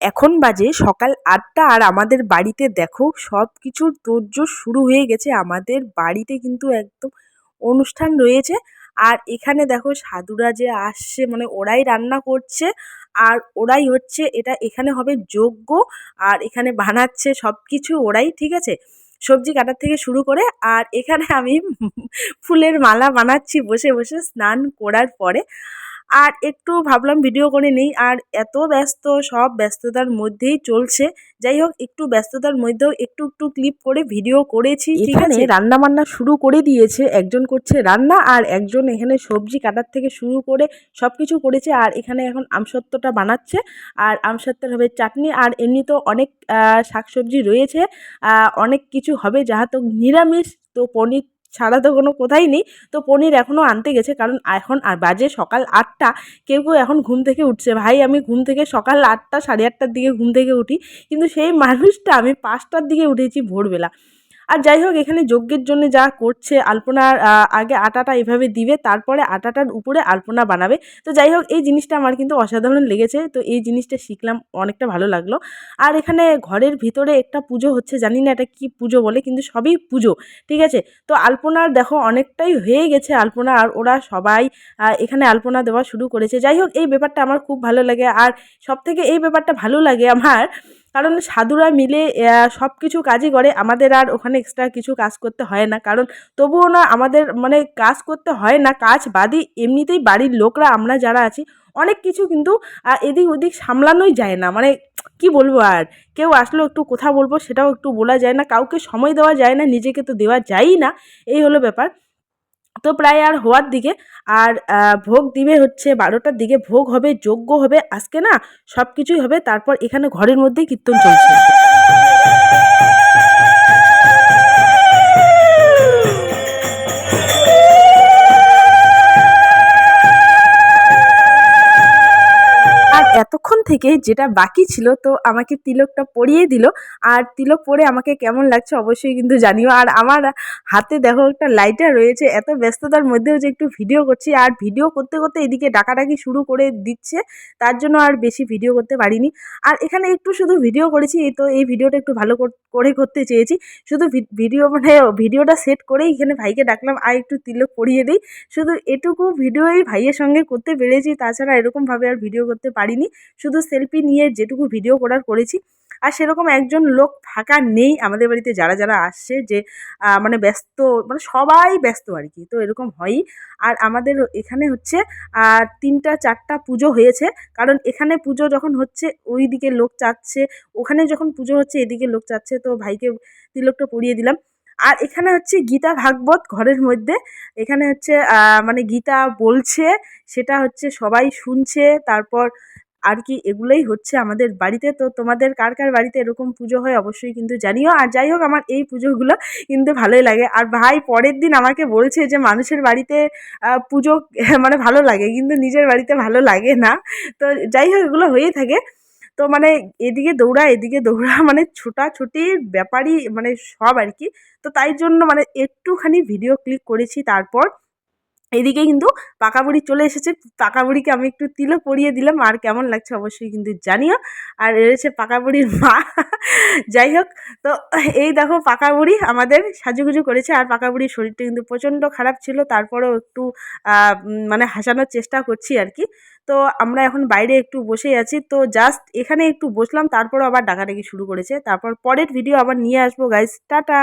এখন বাজে সকাল আটটা আর আমাদের বাড়িতে দেখো সব কিছুর তোড়জোড় শুরু হয়ে গেছে। আমাদের বাড়িতে কিন্তু একদম অনুষ্ঠান রয়েছে। আর এখানে দেখো সাধুরা যে আসছে মানে ওরাই রান্না করছে আর ওরাই হচ্ছে এটা এখানে হবে যোগ্য আর এখানে বানাচ্ছে সব কিছু ওরাই, ঠিক আছে? সবজি কাটার থেকে শুরু করে আর এখানে আমি ফুলের মালা বানাচ্ছি বসে বসে স্নান করার পরে। আর একটু ভাবলাম ভিডিও করে নিই। আর এত ব্যস্ত সব ব্যস্ততার মধ্যেই চলছে। যাই হোক একটু ব্যস্ততার মধ্যেও একটু একটু ক্লিপ করে ভিডিও করেছি এখানে রান্না বান্না শুরু করে দিয়েছে। একজন করছে রান্না আর একজন এখানে সবজি কাটার থেকে শুরু করে সব কিছু করেছে। আর এখানে এখন আমসত্ত্বটা বানাচ্ছে। আর আমসত্ত্বের হবে চাটনি। আর এমনিতেও অনেক শাকসবজি রয়েছে। অনেক কিছু হবে। যাহা তো নিরামিষ তো পনির ছাড়া তো কোনো কোথায় নেই। তো পনির এখনও আনতে গেছে, কারণ এখন আর বাজে সকাল আটটা। কেউ কেউ এখন ঘুম থেকে উঠছে। ভাই, আমি ঘুম থেকে সকাল আটটা, সাড়ে আটটার দিকে ঘুম থেকে উঠি। কিন্তু সেই মানুষটা আমি পাঁচটার দিকে উঠেছি ভোরবেলা। আর যাই হোক এখানে যজ্ঞের জন্য যা করছে আলপনার আগে আটাটা এভাবে দিবে, তারপরে আটাটার উপরে আলপনা বানাবে। তো যাই হোক এই জিনিসটা আমার কিন্তু অসাধারণ লেগেছে। তো এই জিনিসটা শিখলাম, অনেকটা ভালো লাগল। আর এখানে ঘরের ভিতরে একটা পুজো হচ্ছে, জানি না এটা কি পুজো বলে, কিন্তু সবই পুজো, ঠিক আছে? তো আলপনার দেখো, অনেকটাই হয়ে গেছে আলপনা, আর ওরা সবাই এখানে আলপনা দেওয়া শুরু করেছে। যাই হোক এই ব্যাপারটা আমার খুব ভালো লাগে, আর সব থেকে এই ব্যাপারটা ভালো লাগে আমার কারণ সাধুরা মিলে সব কিছু কাজই করে, আমাদের আর ওখানে এক্সট্রা কিছু কাজ করতে হয় না। কারণ তবুও না আমাদের মানে কাজ করতে হয় না, কাজ বাদই এমনিতেই বাড়ির লোকরা, আমরা যারা আছি, অনেক কিছু কিন্তু এদিক ওদিক সামলানোই যায় না। মানে কি বলব আর? কেউ আসলেও একটু কথা বলব, সেটাও একটু বলা যায় না, কাউকে সময় দেওয়া যায় না, নিজেকে তো দেওয়া যায়ই না। এই হলো ব্যাপার। তো প্রায় আর হওয়ার দিকে। আর ভোগ দিবে হচ্ছে বারোটার দিকে। ভোগ হবে, যজ্ঞ হবে, আজকে না সব কিছুই হবে। তারপর এখানে ঘরের মধ্যেই কীর্তন চলছে। এতক্ষণ থেকে যেটা বাকি ছিল, তো আমাকে তিলকটা পরিয়ে দিল। আর তিলক পরে আমাকে কেমন লাগছে অবশ্যই কিন্তু জানিও। আর আমার হাতে দেখো একটা লাইটার রয়েছে, এত ব্যস্ততার মধ্যেও যে একটু ভিডিও করছি। আর ভিডিও করতে করতে এদিকে ডাকাডাকি শুরু করে দিচ্ছে, তার জন্য আর বেশি ভিডিও করতে পারিনি। আর এখানে একটু শুধু ভিডিও করেছি তো এই ভিডিওটা একটু ভালো করে করতে চেয়েছি। শুধু ভিডিও মানে ভিডিওটা সেট করেই এখানে ভাইকে ডাকলাম আর একটু তিলক পরিয়ে দিই। শুধু এটুকু ভিডিওই ভাইয়ের সঙ্গে করতে পেরেছি, তাছাড়া এরকমভাবে আর ভিডিও করতে পারিনি। শুধু সেলফি নিয়ে যেটুকু ভিডিও করার করেছি। আর সেরকম একজন লোক ফাঁকা নেই আমাদের বাড়িতে যারা যারা আসছে যে মানে ব্যস্ত মানে সবাই ব্যস্ত আর কি। তো এরকম হয়ই। আর আমাদের এখানে হচ্ছে তিনটা, চারটা পুজো হয়েছে। কারণ এখানে পুজো যখন হচ্ছে ওই দিকে লোক চাচ্ছে। ওখানে যখন পুজো হচ্ছে, এদিকে লোক চাচ্ছে। তো ভাইকে তিলকটা পরিয়ে দিলাম। আর এখানে হচ্ছে গীতা ভাগবত ঘরের মধ্যে। এখানে হচ্ছে মানে গীতা বলছে, সেটা হচ্ছে সবাই শুনছে। তারপর আর কি এগুলোই হচ্ছে আমাদের বাড়িতে। তো তোমাদের কার কার বাড়িতে এরকম পুজো হয় অবশ্যই কিন্তু জানিও। আর যাই হোক, আমার এই পুজোগুলো কিন্তু ভালোই লাগে। আর ভাই পরের দিন আমাকে বলছে যে মানুষের বাড়িতে পুজো মানে ভালো লাগে, কিন্তু নিজের বাড়িতে ভালো লাগে না। তো যাই হোক, এগুলো হয়েই থাকে। তো মানে এদিকে দৌড়া এদিকে দৌড়া মানে ছোটাছুটির ব্যাপারই মানে সব আর কি। তো তাই জন্য মানে একটুখানি ভিডিও ক্লিক করেছি তারপর। এদিকে কিন্তু পাকা বুড়ি চলে এসেছে। পাকা বুড়িকে আমি একটু তিলও পরিয়ে দিলাম। আর কেমন লাগছে অবশ্যই কিন্তু জানিও। আর এসে পাকা বুড়ির মা। যাই হোক, তো এই দেখো পাকা বুড়ি আমাদের সাজুগুজু করেছে। আর পাকা বুড়ির শরীরটা কিন্তু প্রচণ্ড খারাপ ছিল। তারপরেও একটু মানে হাসানোর চেষ্টা করছি আর কি। তো আমরা এখন বাইরে একটু বসেই আছি। তো জাস্ট এখানে একটু বসলাম। তারপরও আবার ডাকাডাকি শুরু করেছে। তারপর পরের ভিডিও আবার নিয়ে আসব গাইজ টাটা!